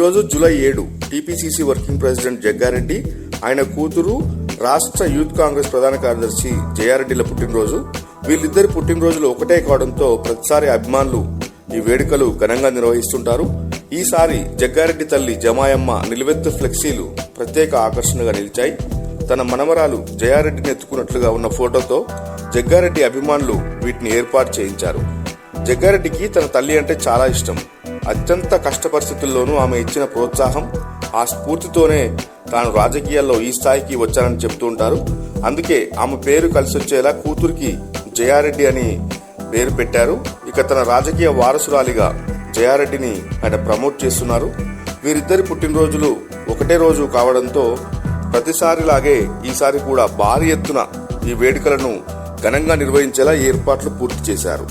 ఈరోజు జూలై ఏడు TPCC working president Jaggareddy ఆయన కూతురు రాష్ట్ర యూత్ కాంగ్రెస్ ప్రధాన కార్యదర్శి జయారెడ్డిల పుట్టినరోజు. వీళ్ళిద్దరి పుట్టినరోజులు ఒకటే కావడంతో ప్రతిసారి అభిమానులు ఈ వేడుకలు ఘనంగా నిర్వహిస్తుంటారు. ఈసారి జగ్గారెడ్డి తల్లి జమాయమ్మ నిలువెత్తు ఫ్లెక్సీలు ప్రత్యేక ఆకర్షణగా నిలిచాయి. తన మనమరాలు జయారెడ్డిని ఎత్తుకున్నట్లుగా ఉన్న ఫోటోతో జగ్గారెడ్డి అభిమానులు వీటిని ఏర్పాటు చేయించారు. జగ్గారెడ్డికి తన తల్లి అంటే చాలా ఇష్టం. అత్యంత కష్ట పరిస్థితుల్లోనూ ఆమె ఇచ్చిన ప్రోత్సాహం ఆ స్ఫూర్తితోనే తాను రాజకీయాల్లో ఈ స్థాయికి వచ్చానని చెప్తూ ఉంటారు. అందుకే ఆమె పేరు కలిసి వచ్చేలా కూతురికి జయారెడ్డి అని పేరు పెట్టారు. ఇక తన రాజకీయ వారసురాలిగా జయారెడ్డిని ఆయన ప్రమోట్ చేస్తున్నారు. వీరిద్దరి పుట్టినరోజులు ఒకటే రోజు కావడంతో ప్రతిసారిలాగే ఈసారి కూడా భారీ ఎత్తున ఈ వేడుకలను ఘనంగా నిర్వహించేలా ఏర్పాట్లు పూర్తి చేశారు.